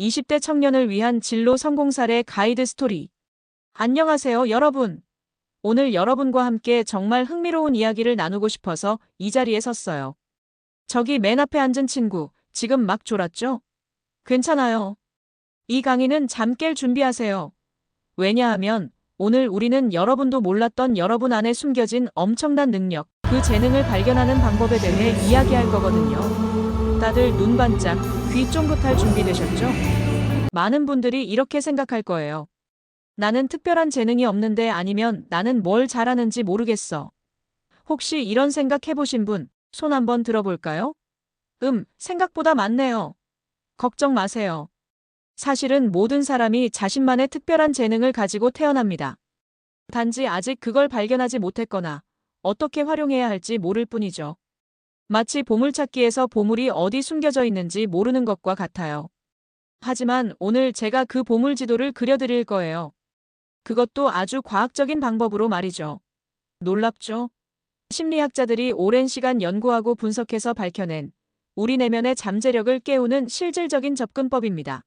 20대 청년을 위한 진로 성공 사례 가이드 스토리. 안녕하세요, 여러분. 오늘 여러분과 함께 정말 흥미로운 이야기를 나누고 싶어서 이 자리에 섰어요. 저기 맨 앞에 앉은 친구, 지금 막 졸았죠? 괜찮아요. 이 강의는 잠 깰 준비하세요. 왜냐하면 오늘 우리는 여러분도 몰랐던 여러분 안에 숨겨진 엄청난 능력, 그 재능을 발견하는 방법에 대해 이야기할 거거든요. 다들 눈 반짝, 귀 쫑긋할 준비되셨죠? 많은 분들이 이렇게 생각할 거예요. 나는 특별한 재능이 없는데 아니면 나는 뭘 잘하는지 모르겠어. 혹시 이런 생각 해보신 분, 손 한번 들어볼까요? 음, 생각보다 많네요. 걱정 마세요. 사실은 모든 사람이 자신만의 특별한 재능을 가지고 태어납니다. 단지 아직 그걸 발견하지 못했거나 어떻게 활용해야 할지 모를 뿐이죠. 마치 보물찾기에서 보물이 어디 숨겨져 있는지 모르는 것과 같아요. 하지만 오늘 제가 그 보물 지도를 그려드릴 거예요. 그것도 아주 과학적인 방법으로 말이죠. 놀랍죠? 심리학자들이 오랜 시간 연구하고 분석해서 밝혀낸 우리 내면의 잠재력을 깨우는 실질적인 접근법입니다.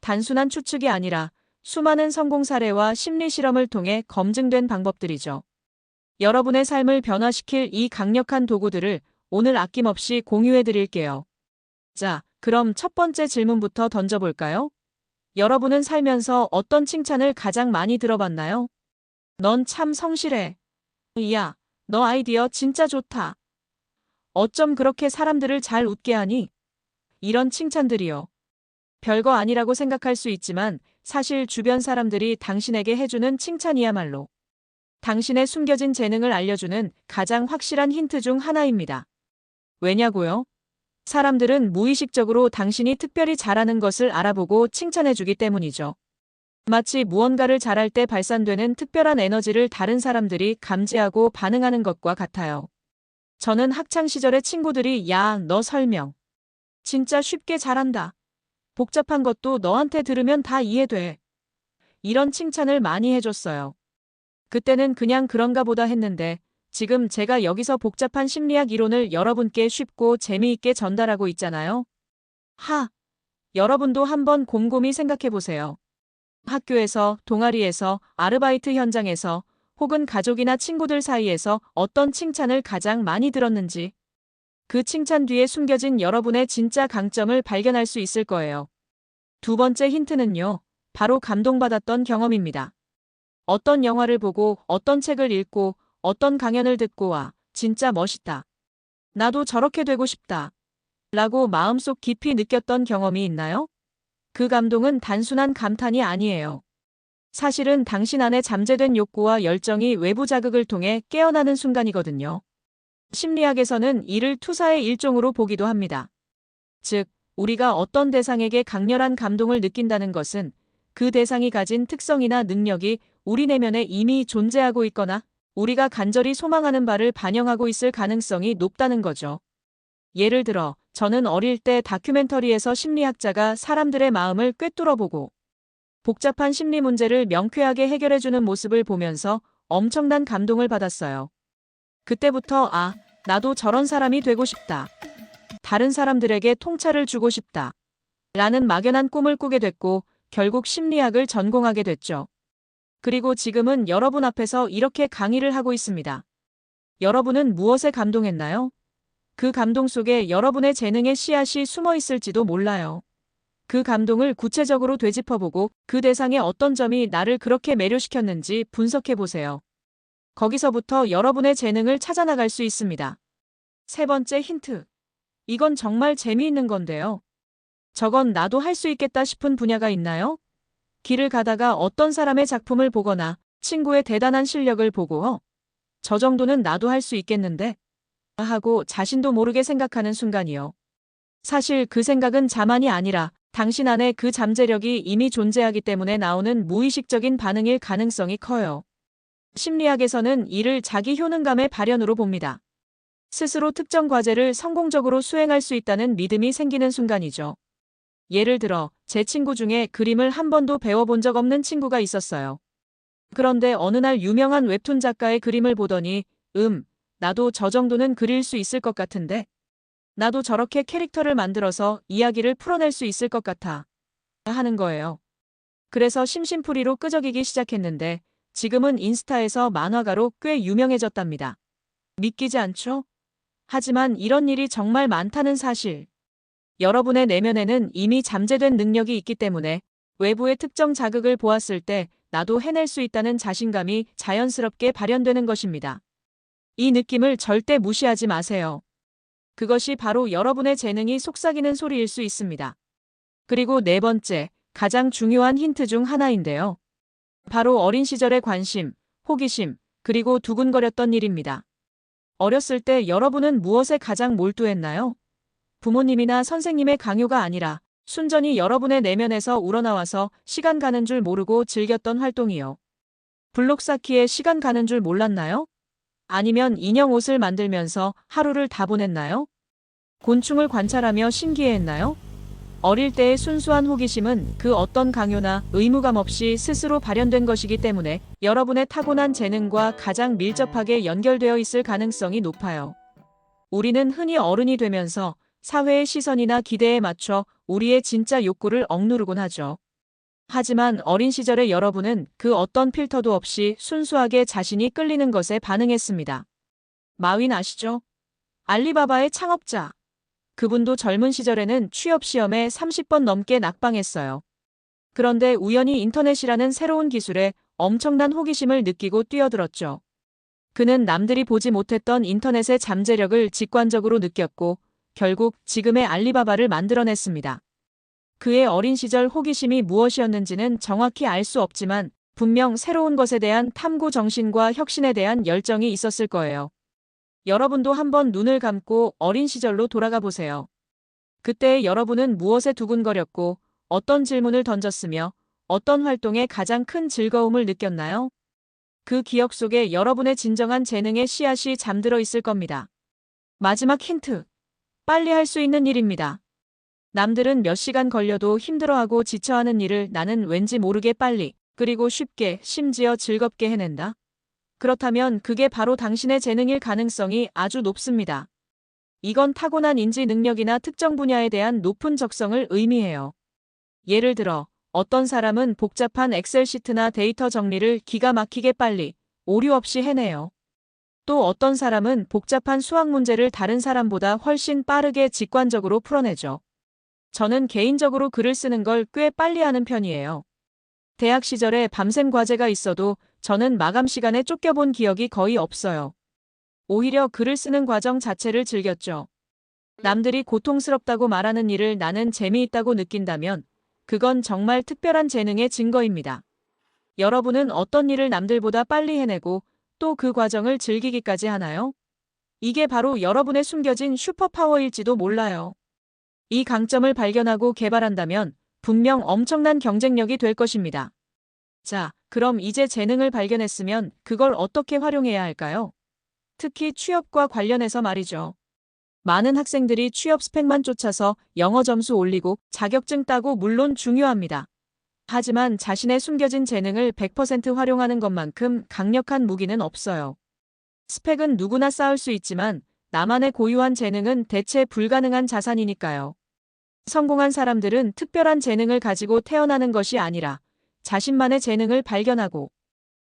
단순한 추측이 아니라 수많은 성공 사례와 심리 실험을 통해 검증된 방법들이죠. 여러분의 삶을 변화시킬 이 강력한 도구들을 오늘 아낌없이 공유해 드릴게요. 자, 그럼 첫 번째 질문부터 던져볼까요? 여러분은 살면서 어떤 칭찬을 가장 많이 들어봤나요? 넌 참 성실해. 이야, 너 아이디어 진짜 좋다. 어쩜 그렇게 사람들을 잘 웃게 하니? 이런 칭찬들이요. 별거 아니라고 생각할 수 있지만 사실 주변 사람들이 당신에게 해주는 칭찬이야말로 당신의 숨겨진 재능을 알려주는 가장 확실한 힌트 중 하나입니다. 왜냐고요? 사람들은 무의식적으로 당신이 특별히 잘하는 것을 알아보고 칭찬해주기 때문이죠. 마치 무언가를 잘할 때 발산되는 특별한 에너지를 다른 사람들이 감지하고 반응하는 것과 같아요. 저는 학창 시절에 친구들이 야, 너 설명. 진짜 쉽게 잘한다. 복잡한 것도 너한테 들으면 다 이해돼. 이런 칭찬을 많이 해줬어요. 그때는 그냥 그런가 보다 했는데 지금 제가 여기서 복잡한 심리학 이론을 여러분께 쉽고 재미있게 전달하고 있잖아요. 하! 여러분도 한번 곰곰이 생각해 보세요. 학교에서, 동아리에서, 아르바이트 현장에서, 혹은 가족이나 친구들 사이에서 어떤 칭찬을 가장 많이 들었는지, 그 칭찬 뒤에 숨겨진 여러분의 진짜 강점을 발견할 수 있을 거예요. 두 번째 힌트는요, 바로 감동받았던 경험입니다. 어떤 영화를 보고, 어떤 책을 읽고, 어떤 강연을 듣고 와, 진짜 멋있다. 나도 저렇게 되고 싶다. 라고 마음속 깊이 느꼈던 경험이 있나요? 그 감동은 단순한 감탄이 아니에요. 사실은 당신 안에 잠재된 욕구와 열정이 외부 자극을 통해 깨어나는 순간이거든요. 심리학에서는 이를 투사의 일종으로 보기도 합니다. 즉, 우리가 어떤 대상에게 강렬한 감동을 느낀다는 것은 그 대상이 가진 특성이나 능력이 우리 내면에 이미 존재하고 있거나 우리가 간절히 소망하는 바를 반영하고 있을 가능성이 높다는 거죠. 예를 들어, 저는 어릴 때 다큐멘터리에서 심리학자가 사람들의 마음을 꿰뚫어보고 복잡한 심리 문제를 명쾌하게 해결해주는 모습을 보면서 엄청난 감동을 받았어요. 그때부터 아, 나도 저런 사람이 되고 싶다. 다른 사람들에게 통찰을 주고 싶다. 라는 막연한 꿈을 꾸게 됐고 결국 심리학을 전공하게 됐죠. 그리고 지금은 여러분 앞에서 이렇게 강의를 하고 있습니다. 여러분은 무엇에 감동했나요? 그 감동 속에 여러분의 재능의 씨앗이 숨어 있을지도 몰라요. 그 감동을 구체적으로 되짚어보고 그 대상의 어떤 점이 나를 그렇게 매료시켰는지 분석해 보세요. 거기서부터 여러분의 재능을 찾아나갈 수 있습니다. 세 번째 힌트. 이건 정말 재미있는 건데요. 저건 나도 할 수 있겠다 싶은 분야가 있나요? 길을 가다가 어떤 사람의 작품을 보거나 친구의 대단한 실력을 보고 어, 저 정도는 나도 할 수 있겠는데? 하고 자신도 모르게 생각하는 순간이요. 사실 그 생각은 자만이 아니라 당신 안에 그 잠재력이 이미 존재하기 때문에 나오는 무의식적인 반응일 가능성이 커요. 심리학에서는 이를 자기 효능감의 발현으로 봅니다. 스스로 특정 과제를 성공적으로 수행할 수 있다는 믿음이 생기는 순간이죠. 예를 들어, 제 친구 중에 그림을 한 번도 배워본 적 없는 친구가 있었어요. 그런데 어느 날 유명한 웹툰 작가의 그림을 보더니, 음, 나도 저 정도는 그릴 수 있을 것 같은데? 나도 저렇게 캐릭터를 만들어서 이야기를 풀어낼 수 있을 것 같아. 하는 거예요. 그래서 심심풀이로 끄적이기 시작했는데 지금은 인스타에서 만화가로 꽤 유명해졌답니다. 믿기지 않죠? 하지만 이런 일이 정말 많다는 사실. 여러분의 내면에는 이미 잠재된 능력이 있기 때문에 외부의 특정 자극을 보았을 때 나도 해낼 수 있다는 자신감이 자연스럽게 발현되는 것입니다. 이 느낌을 절대 무시하지 마세요. 그것이 바로 여러분의 재능이 속삭이는 소리일 수 있습니다. 그리고 네 번째, 가장 중요한 힌트 중 하나인데요. 바로 어린 시절의 관심, 호기심, 그리고 두근거렸던 일입니다. 어렸을 때 여러분은 무엇에 가장 몰두했나요? 부모님이나 선생님의 강요가 아니라 순전히 여러분의 내면에서 우러나와서 시간 가는 줄 모르고 즐겼던 활동이요. 블록 쌓기에 시간 가는 줄 몰랐나요? 아니면 인형 옷을 만들면서 하루를 다 보냈나요? 곤충을 관찰하며 신기해했나요? 어릴 때의 순수한 호기심은 그 어떤 강요나 의무감 없이 스스로 발현된 것이기 때문에 여러분의 타고난 재능과 가장 밀접하게 연결되어 있을 가능성이 높아요. 우리는 흔히 어른이 되면서 사회의 시선이나 기대에 맞춰 우리의 진짜 욕구를 억누르곤 하죠. 하지만 어린 시절의 여러분은 그 어떤 필터도 없이 순수하게 자신이 끌리는 것에 반응했습니다. 마윈 아시죠? 알리바바의 창업자. 그분도 젊은 시절에는 취업 시험에 30번 넘게 낙방했어요. 그런데 우연히 인터넷이라는 새로운 기술에 엄청난 호기심을 느끼고 뛰어들었죠. 그는 남들이 보지 못했던 인터넷의 잠재력을 직관적으로 느꼈고 결국 지금의 알리바바를 만들어냈습니다. 그의 어린 시절 호기심이 무엇이었는지는 정확히 알 수 없지만 분명 새로운 것에 대한 탐구 정신과 혁신에 대한 열정이 있었을 거예요. 여러분도 한번 눈을 감고 어린 시절로 돌아가 보세요. 그때 여러분은 무엇에 두근거렸고 어떤 질문을 던졌으며 어떤 활동에 가장 큰 즐거움을 느꼈나요? 그 기억 속에 여러분의 진정한 재능의 씨앗이 잠들어 있을 겁니다. 마지막 힌트. 빨리 할 수 있는 일입니다. 남들은 몇 시간 걸려도 힘들어하고 지쳐하는 일을 나는 왠지 모르게 빨리, 그리고 쉽게, 심지어 즐겁게 해낸다. 그렇다면 그게 바로 당신의 재능일 가능성이 아주 높습니다. 이건 타고난 인지 능력이나 특정 분야에 대한 높은 적성을 의미해요. 예를 들어, 어떤 사람은 복잡한 엑셀 시트나 데이터 정리를 기가 막히게 빨리, 오류 없이 해내요. 또 어떤 사람은 복잡한 수학 문제를 다른 사람보다 훨씬 빠르게 직관적으로 풀어내죠. 저는 개인적으로 글을 쓰는 걸 꽤 빨리 하는 편이에요. 대학 시절에 밤샘 과제가 있어도 저는 마감 시간에 쫓겨본 기억이 거의 없어요. 오히려 글을 쓰는 과정 자체를 즐겼죠. 남들이 고통스럽다고 말하는 일을 나는 재미있다고 느낀다면 그건 정말 특별한 재능의 증거입니다. 여러분은 어떤 일을 남들보다 빨리 해내고 또 그 과정을 즐기기까지 하나요? 이게 바로 여러분의 숨겨진 슈퍼파워일지도 몰라요. 이 강점을 발견하고 개발한다면 분명 엄청난 경쟁력이 될 것입니다. 자, 그럼 이제 재능을 발견했으면 그걸 어떻게 활용해야 할까요? 특히 취업과 관련해서 말이죠. 많은 학생들이 취업 스펙만 쫓아서 영어 점수 올리고 자격증 따고 물론 중요합니다. 하지만 자신의 숨겨진 재능을 100% 활용하는 것만큼 강력한 무기는 없어요. 스펙은 누구나 쌓을 수 있지만 나만의 고유한 재능은 대체 불가능한 자산이니까요. 성공한 사람들은 특별한 재능을 가지고 태어나는 것이 아니라 자신만의 재능을 발견하고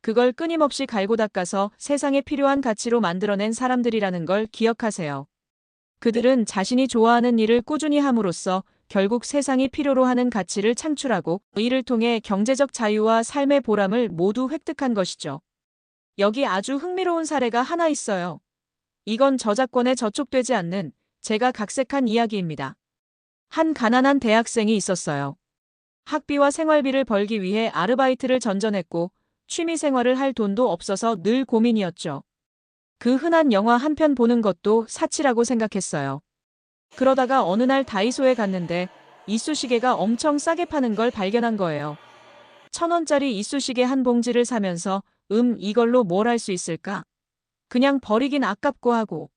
그걸 끊임없이 갈고 닦아서 세상에 필요한 가치로 만들어낸 사람들이라는 걸 기억하세요. 그들은 자신이 좋아하는 일을 꾸준히 함으로써 결국 세상이 필요로 하는 가치를 창출하고 이를 통해 경제적 자유와 삶의 보람을 모두 획득한 것이죠. 여기 아주 흥미로운 사례가 하나 있어요. 이건 저작권에 저촉되지 않는 제가 각색한 이야기입니다. 한 가난한 대학생이 있었어요. 학비와 생활비를 벌기 위해 아르바이트를 전전했고 취미 생활을 할 돈도 없어서 늘 고민이었죠. 그 흔한 영화 한 편 보는 것도 사치라고 생각했어요. 그러다가 어느 날 다이소에 갔는데 이쑤시개가 엄청 싸게 파는 걸 발견한 거예요. 천 원짜리 이쑤시개 한 봉지를 사면서 음 이걸로 뭘 할 수 있을까? 그냥 버리긴 아깝고 하고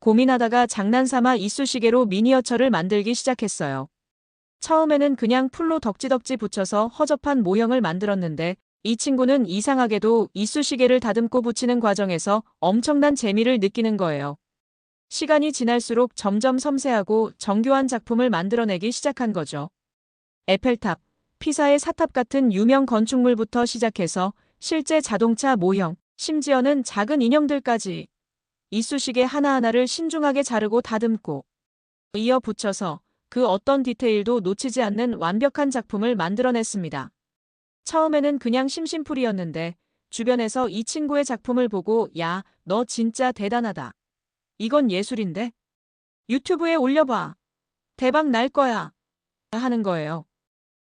고민하다가 장난삼아 이쑤시개로 미니어처를 만들기 시작했어요. 처음에는 그냥 풀로 덕지덕지 붙여서 허접한 모형을 만들었는데 이 친구는 이상하게도 이쑤시개를 다듬고 붙이는 과정에서 엄청난 재미를 느끼는 거예요. 시간이 지날수록 점점 섬세하고 정교한 작품을 만들어내기 시작한 거죠. 에펠탑, 피사의 사탑 같은 유명 건축물부터 시작해서 실제 자동차 모형, 심지어는 작은 인형들까지 이쑤시개 하나하나를 신중하게 자르고 다듬고 이어 붙여서 그 어떤 디테일도 놓치지 않는 완벽한 작품을 만들어냈습니다. 처음에는 그냥 심심풀이였는데 주변에서 이 친구의 작품을 보고 야, 너 진짜 대단하다. 이건 예술인데? 유튜브에 올려봐. 대박 날 거야. 하는 거예요.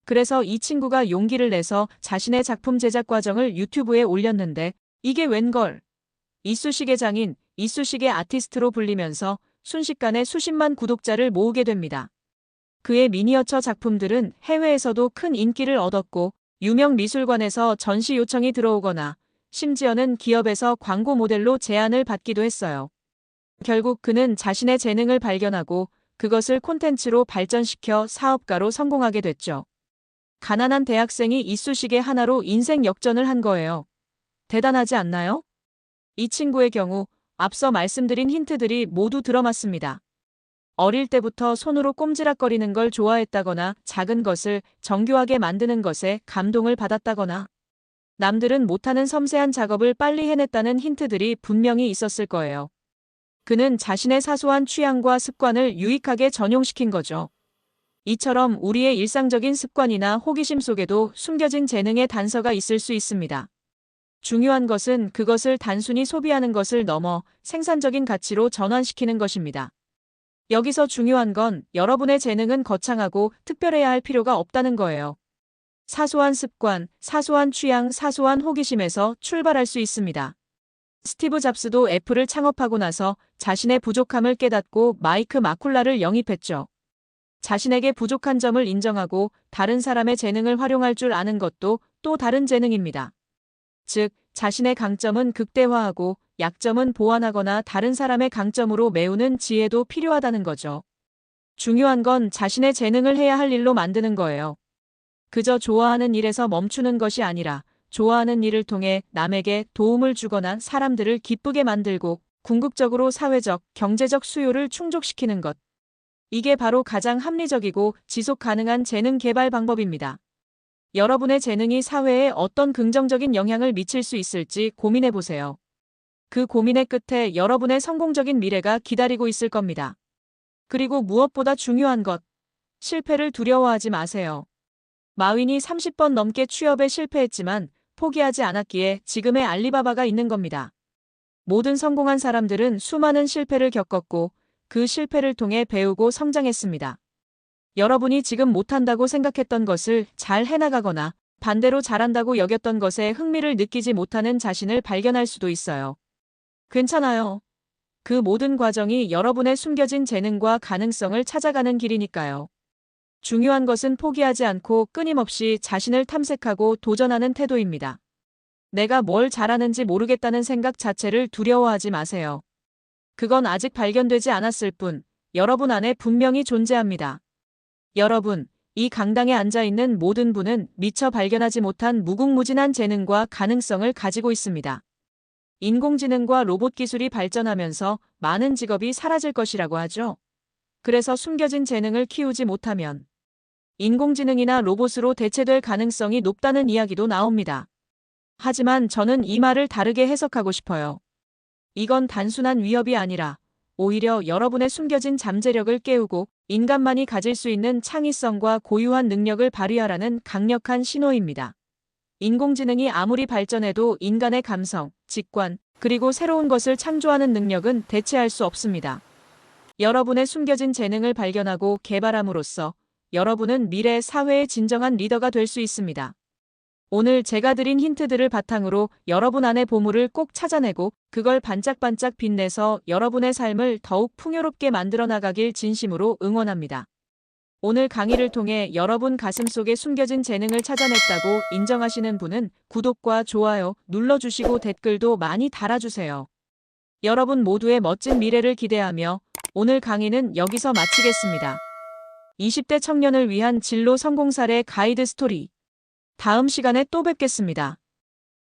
그래서 이 친구가 용기를 내서 자신의 작품 제작 과정을 유튜브에 올렸는데 이게 웬걸. 이쑤시개 장인, 이쑤시개 아티스트로 불리면서 순식간에 수십만 구독자를 모으게 됩니다. 그의 미니어처 작품들은 해외에서도 큰 인기를 얻었고 유명 미술관에서 전시 요청이 들어오거나 심지어는 기업에서 광고 모델로 제안을 받기도 했어요. 결국 그는 자신의 재능을 발견하고 그것을 콘텐츠로 발전시켜 사업가로 성공하게 됐죠. 가난한 대학생이 이쑤시개 하나로 인생 역전을 한 거예요. 대단하지 않나요? 이 친구의 경우 앞서 말씀드린 힌트들이 모두 들어맞습니다. 어릴 때부터 손으로 꼼지락거리는 걸 좋아했다거나 작은 것을 정교하게 만드는 것에 감동을 받았다거나 남들은 못하는 섬세한 작업을 빨리 해냈다는 힌트들이 분명히 있었을 거예요. 그는 자신의 사소한 취향과 습관을 유익하게 전용시킨 거죠. 이처럼 우리의 일상적인 습관이나 호기심 속에도 숨겨진 재능의 단서가 있을 수 있습니다. 중요한 것은 그것을 단순히 소비하는 것을 넘어 생산적인 가치로 전환시키는 것입니다. 여기서 중요한 건 여러분의 재능은 거창하고 특별해야 할 필요가 없다는 거예요. 사소한 습관, 사소한 취향, 사소한 호기심에서 출발할 수 있습니다. 스티브 잡스도 애플을 창업하고 나서 자신의 부족함을 깨닫고 마이크 마쿨라를 영입했죠. 자신에게 부족한 점을 인정하고 다른 사람의 재능을 활용할 줄 아는 것도 또 다른 재능입니다. 즉, 자신의 강점은 극대화하고 약점은 보완하거나 다른 사람의 강점으로 메우는 지혜도 필요하다는 거죠. 중요한 건 자신의 재능을 해야 할 일로 만드는 거예요. 그저 좋아하는 일에서 멈추는 것이 아니라 좋아하는 일을 통해 남에게 도움을 주거나 사람들을 기쁘게 만들고 궁극적으로 사회적, 경제적 수요를 충족시키는 것. 이게 바로 가장 합리적이고 지속 가능한 재능 개발 방법입니다. 여러분의 재능이 사회에 어떤 긍정적인 영향을 미칠 수 있을지 고민해 보세요. 그 고민의 끝에 여러분의 성공적인 미래가 기다리고 있을 겁니다. 그리고 무엇보다 중요한 것. 실패를 두려워하지 마세요. 마윈이 30번 넘게 취업에 실패했지만 포기하지 않았기에 지금의 알리바바가 있는 겁니다. 모든 성공한 사람들은 수많은 실패를 겪었고 그 실패를 통해 배우고 성장했습니다. 여러분이 지금 못한다고 생각했던 것을 잘 해나가거나 반대로 잘한다고 여겼던 것에 흥미를 느끼지 못하는 자신을 발견할 수도 있어요. 괜찮아요. 그 모든 과정이 여러분의 숨겨진 재능과 가능성을 찾아가는 길이니까요. 중요한 것은 포기하지 않고 끊임없이 자신을 탐색하고 도전하는 태도입니다. 내가 뭘 잘하는지 모르겠다는 생각 자체를 두려워하지 마세요. 그건 아직 발견되지 않았을 뿐 여러분 안에 분명히 존재합니다. 여러분, 이 강당에 앉아 있는 모든 분은 미처 발견하지 못한 무궁무진한 재능과 가능성을 가지고 있습니다. 인공지능과 로봇 기술이 발전하면서 많은 직업이 사라질 것이라고 하죠. 그래서 숨겨진 재능을 키우지 못하면 인공지능이나 로봇으로 대체될 가능성이 높다는 이야기도 나옵니다. 하지만 저는 이 말을 다르게 해석하고 싶어요. 이건 단순한 위협이 아니라 오히려 여러분의 숨겨진 잠재력을 깨우고 인간만이 가질 수 있는 창의성과 고유한 능력을 발휘하라는 강력한 신호입니다. 인공지능이 아무리 발전해도 인간의 감성, 직관, 그리고 새로운 것을 창조하는 능력은 대체할 수 없습니다. 여러분의 숨겨진 재능을 발견하고 개발함으로써 여러분은 미래 사회의 진정한 리더가 될 수 있습니다. 오늘 제가 드린 힌트들을 바탕으로 여러분 안의 보물을 꼭 찾아내고 그걸 반짝반짝 빛내서 여러분의 삶을 더욱 풍요롭게 만들어 나가길 진심으로 응원합니다. 오늘 강의를 통해 여러분 가슴 속에 숨겨진 재능을 찾아냈다고 인정하시는 분은 구독과 좋아요 눌러주시고 댓글도 많이 달아주세요. 여러분 모두의 멋진 미래를 기대하며 오늘 강의는 여기서 마치겠습니다. 20대 청년을 위한 진로 성공 사례 가이드 스토리. 다음 시간에 또 뵙겠습니다.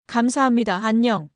감사합니다. 안녕.